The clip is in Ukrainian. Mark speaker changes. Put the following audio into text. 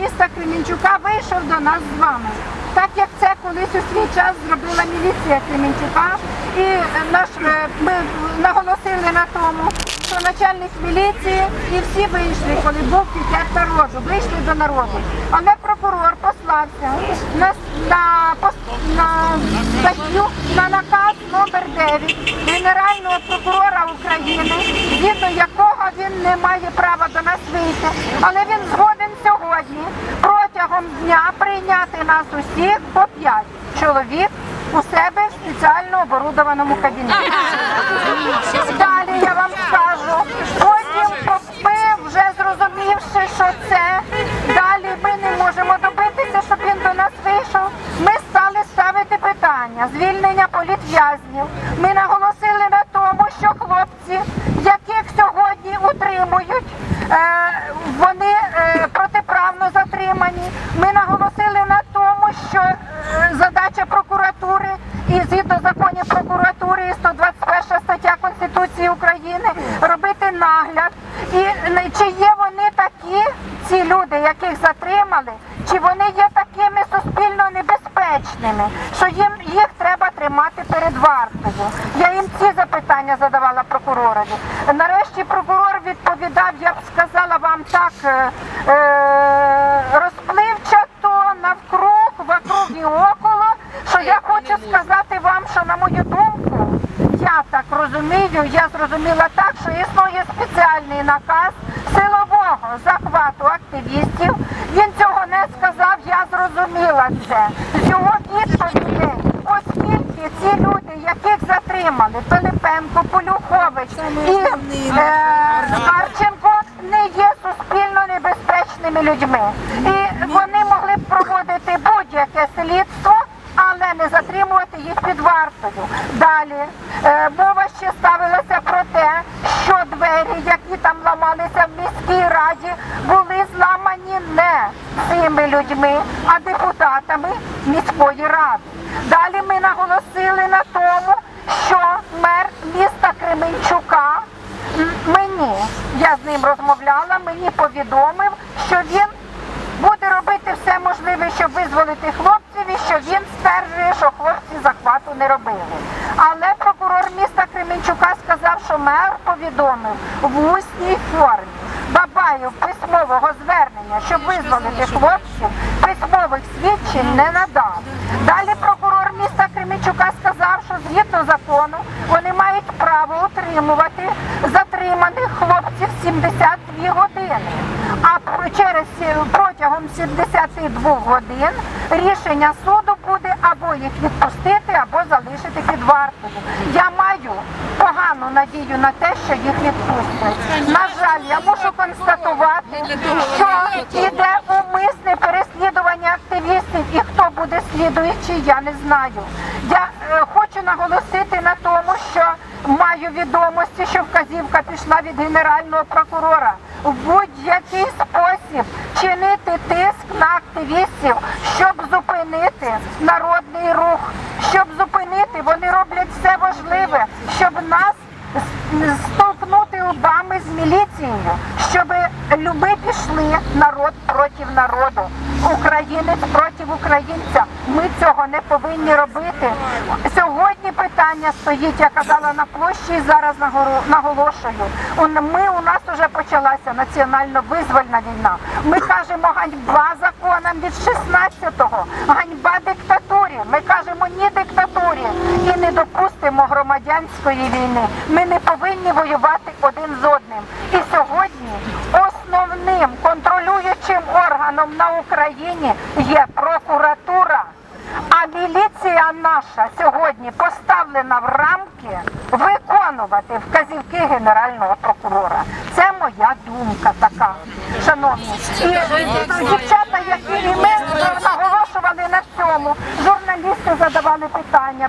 Speaker 1: міста Кременчука вийшов до нас з вами. Так як це колись у свій час зробила міліція Кременчука, і е, наш е, ми наголосили на тому, що начальник міліції і всі вийшли, коли був пікет народу, вийшли до народу. Але прокурор послався на, на, на статтю на наказ номер 9 Генерального прокурора України, згідно якого він не має права до нас вийти. Але він згоден сьогодні протягом дня прийняти нас усіх по 5 чоловік у себе в спеціально оборудованому кабінеті. Далі я вам скажу. Потім ми вже зрозумівши, що це далі ми не можемо добитися, щоб він до нас вийшов. Ми стали ставити питання звільнення політв'язнів. Ми наголосили на тому, що хлопці, яких сьогодні утримують, е, вони е, протиправно затримані. Ми наголосили на тому, що е, задача прокуратури і згідно законів прокуратури і 121 стаття Конституції України робити нагляд. І чи є вони такі, ці люди, яких затримали, чи вони є такими суспільно небезпечними, що їм їх треба тримати перед вартою. Я їм ці запитання задавала прокуророві. Нарешті прокурор відповідав, я б сказала вам так е, е, розпливчато навкруг, вокруг і около, що я хочу сказати вам, що на мою думку, я так розумію, я зрозуміла так, що існує спеціальний наказ силового захвату активістів. Він цього не сказав, я зрозуміла це. З його відповідей, оскільки ці люди, яких затримали, Пилипенко, Полюхович і е, не є суспільно небезпечними людьми. І вони могли б проводити будь-яке слідство не затримувати їх під вартою. Далі е, мова ще ставилася про те, що двері, які там ламалися в міській раді, були зламані не цими людьми, а депутатами міської ради. Далі ми наголосили на тому, що мер міста Кременчука мені, я з ним розмовляла, мені повідомив, що він буде робити все можливе, щоб визволити хлопців що він стверджує, що хлопці захвату не робили. Але прокурор міста Кременчука сказав, що мер повідомив в усній формі Бабаєв письмового звернення, щоб визволити хлопців, письмових свідчень не надав. Далі прокурор міста Кременчука сказав, що згідно закону вони мають право утримувати затриманих хлопців 72 години. А через сі- протягом 72 годин рішення суду буде або їх відпустити, або залишити під вартою. Я маю погану надію на те, що їх відпустять. На жаль, я мушу констатувати, що іде умисне переслідування активістів, і хто буде слідуючий, я не знаю. Я е, хочу наголосити на тому, що маю відомості, що вказівка пішла від генерального прокурора в будь-який спосіб чинити тиск на активістів, щоб зупинити народний рух, щоб зупинити, вони роблять все важливе, щоб нас столкнути лбами з міліцією, щоб люби пішли народ проти народу, українець проти українця. Ми цього не повинні робити. Сьогодні питання стоїть, я казала на площі і зараз наголошую. Ми у нас вже почалася національно-визвольна війна. Ми кажемо ганьба законам від 16-го, ганьба диктатурі. Ми кажемо ні диктатурі і не допустимо громадянської війни. Ми не повинні воювати один з одним. І сьогодні основним контролюючим органом на Україні є прокуратура. А наша сьогодні поставлена в рамки виконувати вказівки генерального прокурора. Це моя думка така, шановні. І дівчата, які і ми наголошували на цьому, журналісти задавали питання.